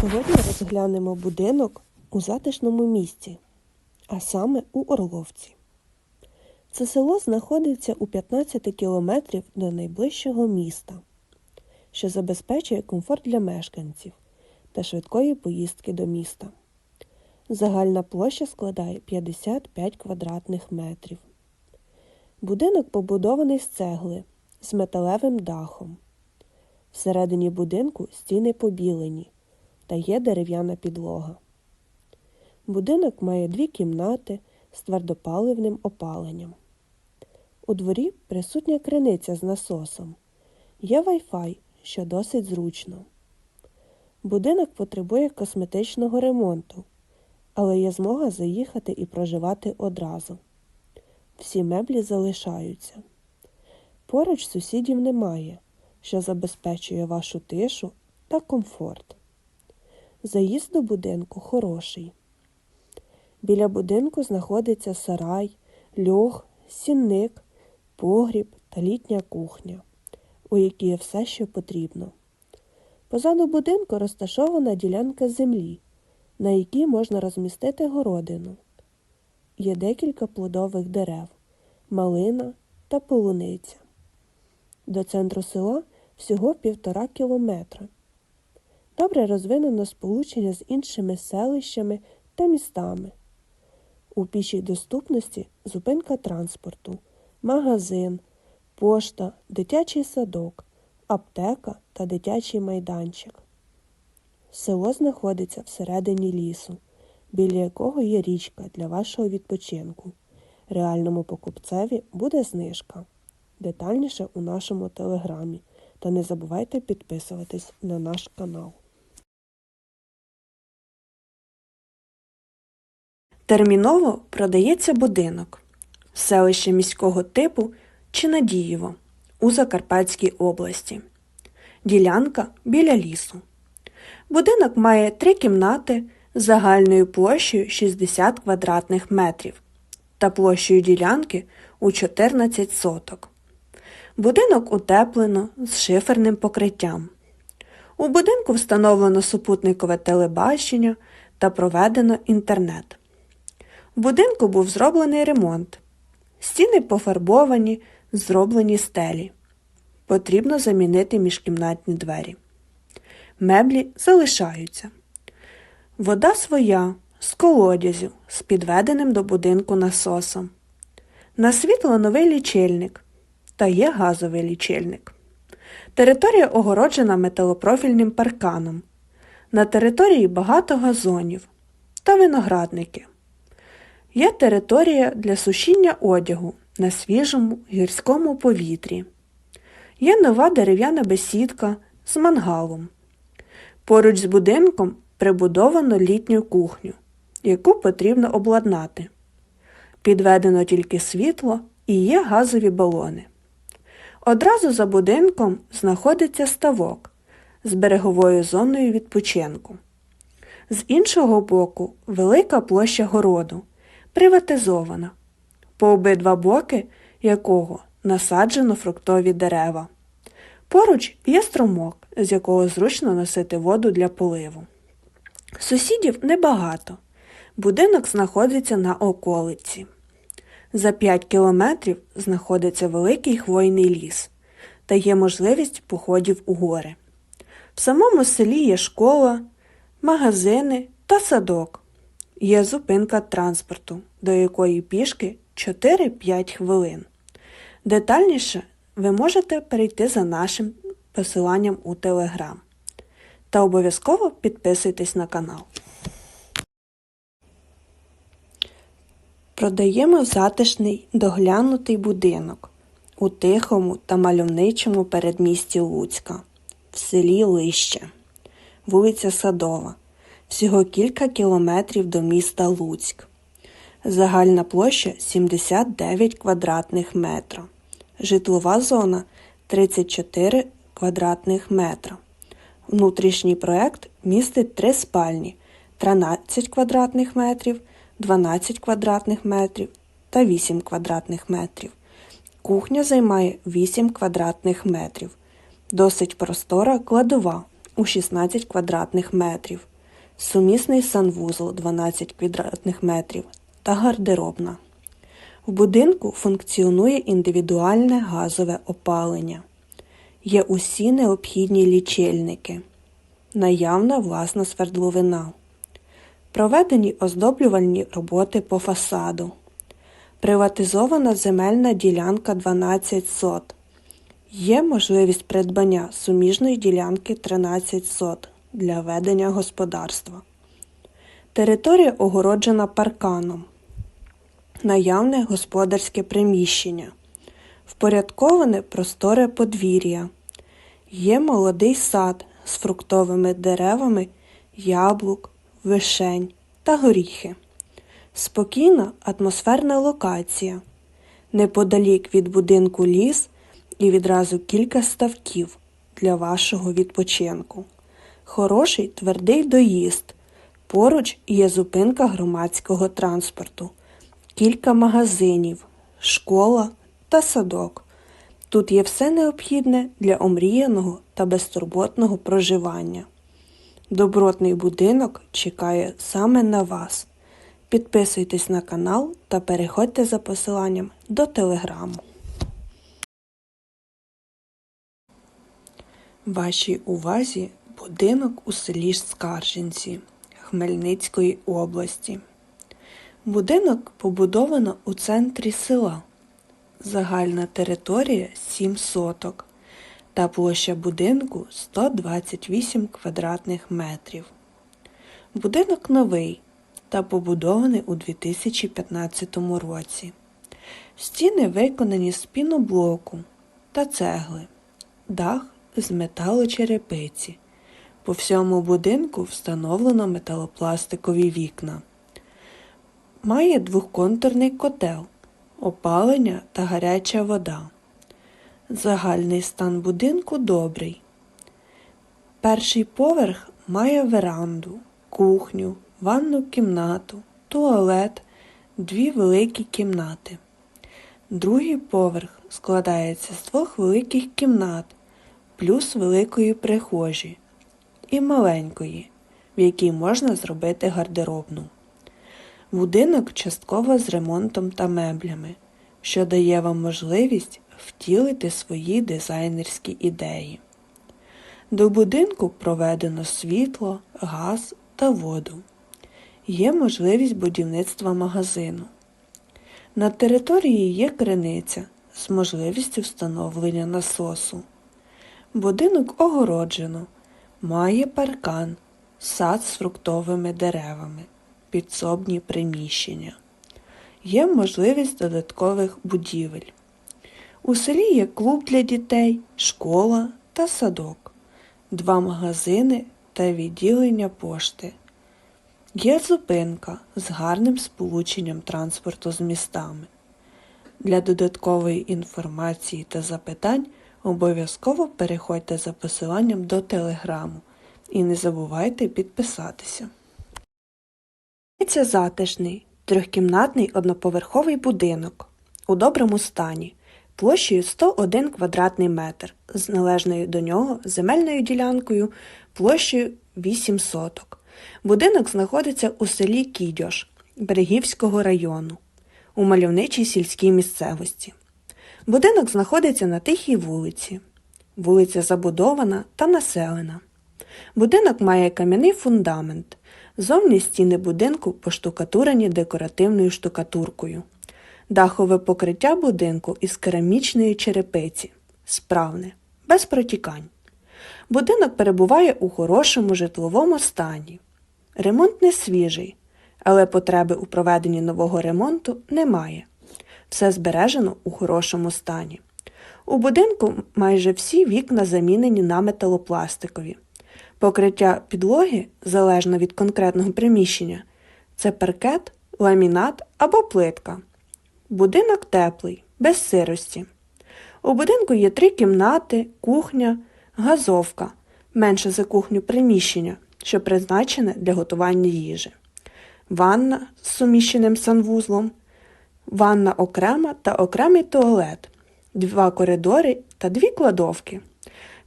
Сьогодні розглянемо будинок у затишному місці, а саме у Орловці. Це село знаходиться у 15 кілометрів до найближчого міста, що забезпечує комфорт для мешканців та швидкої поїздки до міста. Загальна площа складає 55 квадратних метрів. Будинок побудований з цегли з металевим дахом. Всередині будинку стіни побілені та є дерев'яна підлога. Будинок має дві кімнати з твердопаливним опаленням. У дворі присутня криниця з насосом. Є Wi-Fi, що досить зручно. Будинок потребує косметичного ремонту, але є змога заїхати і проживати одразу. Всі меблі залишаються. Поруч сусідів немає, що забезпечує вашу тишу та комфорт. Заїзд до будинку хороший. Біля будинку знаходиться сарай, льох, сінник, погріб та літня кухня, у якій є все, що потрібно. Позаду будинку розташована ділянка землі, на якій можна розмістити городину. Є декілька плодових дерев, малина та полуниця. До центру села всього півтора кілометра. Добре розвинено сполучення з іншими селищами та містами. У пішій доступності зупинка транспорту, магазин, пошта, дитячий садок, аптека та дитячий майданчик. Село знаходиться всередині лісу, біля якого є річка для вашого відпочинку. Реальному покупцеві буде знижка. Детальніше у нашому телеграмі. Та не забувайте підписуватись на наш канал. Терміново продається будинок. Селище міського типу Чинадієво у Закарпатській області. Ділянка біля лісу. Будинок має три кімнати з загальною площею 60 квадратних метрів та площею ділянки у 14 соток. Будинок утеплено з шиферним покриттям. У будинку встановлено супутникове телебачення та проведено інтернет. В будинку був зроблений ремонт. Стіни пофарбовані, зроблені стелі. Потрібно замінити міжкімнатні двері. Меблі залишаються. Вода своя з колодязю з підведеним до будинку насосом. На світло новий лічильник та є газовий лічильник. Територія огороджена металопрофільним парканом. На території багато газонів та виноградники. Є територія для сушіння одягу на свіжому гірському повітрі. Є нова дерев'яна бесідка з мангалом. Поруч з будинком прибудовано літню кухню, яку потрібно обладнати. Підведено тільки світло і є газові балони. Одразу за будинком знаходиться ставок з береговою зоною відпочинку. З іншого боку велика площа городу, приватизована, по обидва боки якого насаджено фруктові дерева. Поруч є струмок, з якого зручно носити воду для поливу. Сусідів небагато. Будинок знаходиться на околиці. За 5 кілометрів знаходиться великий хвойний ліс та є можливість походів у гори. В самому селі є школа, магазини та садок. Є зупинка транспорту, до якої пішки 4-5 хвилин. Детальніше ви можете перейти за нашим посиланням у Телеграм. Та обов'язково підписуйтесь на канал. Продаємо затишний доглянутий будинок у тихому та мальовничому передмісті Луцька, в селі Лище, вулиця Садова, всього кілька кілометрів до міста Луцьк. Загальна площа 79 квадратних метра. Житлова зона 34 квадратних метра. Внутрішній проект містить три спальні 13 квадратних метрів, 12 квадратних метрів та 8 квадратних метрів. Кухня займає 8 квадратних метрів. Досить простора кладова у 16 квадратних метрів. Сумісний санвузол 12 квадратних метрів та гардеробна. В будинку функціонує індивідуальне газове опалення. Є усі необхідні лічильники, наявна власна свердловина, проведені оздоблювальні роботи по фасаду, приватизована земельна ділянка 12 сот. Є можливість придбання суміжної ділянки 13 сот для ведення господарства. Територія огороджена парканом. Наявне господарське приміщення. Впорядковане просторе подвір'я. Є молодий сад з фруктовими деревами, яблук, вишень та горіхи. Спокійна атмосферна локація. Неподалік від будинку ліс і відразу кілька ставків для вашого відпочинку. Хороший твердий доїзд. Поруч є зупинка громадського транспорту, кілька магазинів, школа та садок. Тут є все необхідне для омріяного та безтурботного проживання. Добротний будинок чекає саме на вас. Підписуйтесь на канал та переходьте за посиланням до телеграму. Вашій увазі будинок у селі Скаржинці Хмельницької області. Будинок побудовано у центрі села. Загальна територія 7 соток та площа будинку 128 квадратних метрів. Будинок новий та побудований у 2015 році. Стіни виконані з піноблоку та цегли, дах з металочерепиці. По всьому будинку встановлено металопластикові вікна. Має двохконтурний котел, опалення та гаряча вода. Загальний стан будинку добрий. Перший поверх має веранду, кухню, ванну кімнату, туалет, дві великі кімнати. Другий поверх складається з двох великих кімнат, плюс великої прихожі і маленької, в якій можна зробити гардеробну. Будинок частково з ремонтом та меблями, що дає вам можливість втілити свої дизайнерські ідеї. До будинку проведено світло, газ та воду. Є можливість будівництва магазину. На території є криниця з можливістю встановлення насосу. Будинок огороджено, має паркан, сад з фруктовими деревами, підсобні приміщення. Є можливість додаткових будівель. У селі є клуб для дітей, школа та садок, два магазини та відділення пошти. Є зупинка з гарним сполученням транспорту з містами. Для додаткової інформації та запитань обов'язково переходьте за посиланням до телеграму і не забувайте підписатися. Це затишний, трьохкімнатний одноповерховий будинок у доброму стані площею 101 квадратний метр з належною до нього земельною ділянкою площею 8 соток. Будинок знаходиться у селі Кідьош Берегівського району у мальовничій сільській місцевості. Будинок знаходиться на тихій вулиці. Вулиця забудована та населена. Будинок має кам'яний фундамент. Зовні стіни будинку поштукатурені декоративною штукатуркою. Дахове покриття будинку із керамічної черепиці. Справне, без протікань. Будинок перебуває у хорошому житловому стані. Ремонт не свіжий, але потреби у проведенні нового ремонту немає. Все збережено у хорошому стані. У будинку майже всі вікна замінені на металопластикові. Покриття підлоги, залежно від конкретного приміщення, це паркет, ламінат або плитка. Будинок теплий, без сирості. У будинку є три кімнати, кухня, газовка, менше за кухню приміщення, що призначене для готування їжі, ванна з суміщеним санвузлом, ванна окрема та окремий туалет, два коридори та дві кладовки.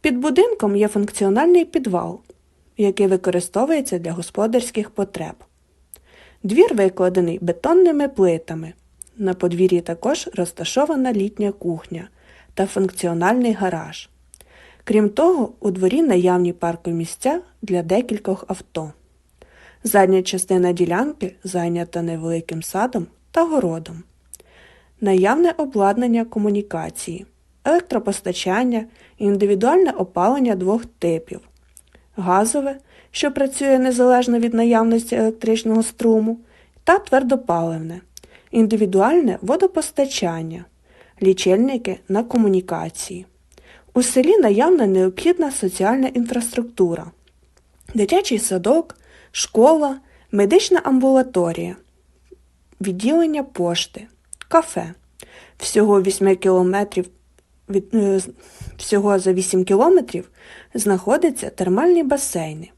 Під будинком є функціональний підвал, який використовується для господарських потреб. Двір викладений бетонними плитами. На подвір'ї також розташована літня кухня та функціональний гараж. Крім того, у дворі наявні паркомісця для декількох авто. Задня частина ділянки зайнята невеликим садом та городом. Наявне обладнання комунікації, електропостачання, індивідуальне опалення двох типів, газове, що працює незалежно від наявності електричного струму, та твердопаливне, індивідуальне водопостачання, лічильники на комунікації. У селі наявна необхідна соціальна інфраструктура, дитячий садок, школа, медична амбулаторія, відділення пошти, кафе. Всього 8 кілометрів від, е, всього за 8 кілометрів знаходяться термальні басейни,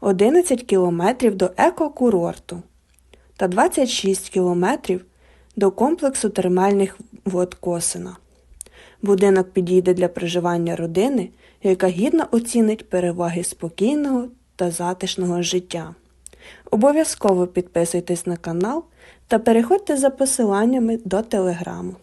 11 кілометрів до екокурорту та 26 кілометрів до комплексу термальних вод Косина. Будинок підійде для проживання родини, яка гідно оцінить переваги спокійного та затишного життя. Обов'язково підписуйтесь на канал та переходьте за посиланнями до телеграму.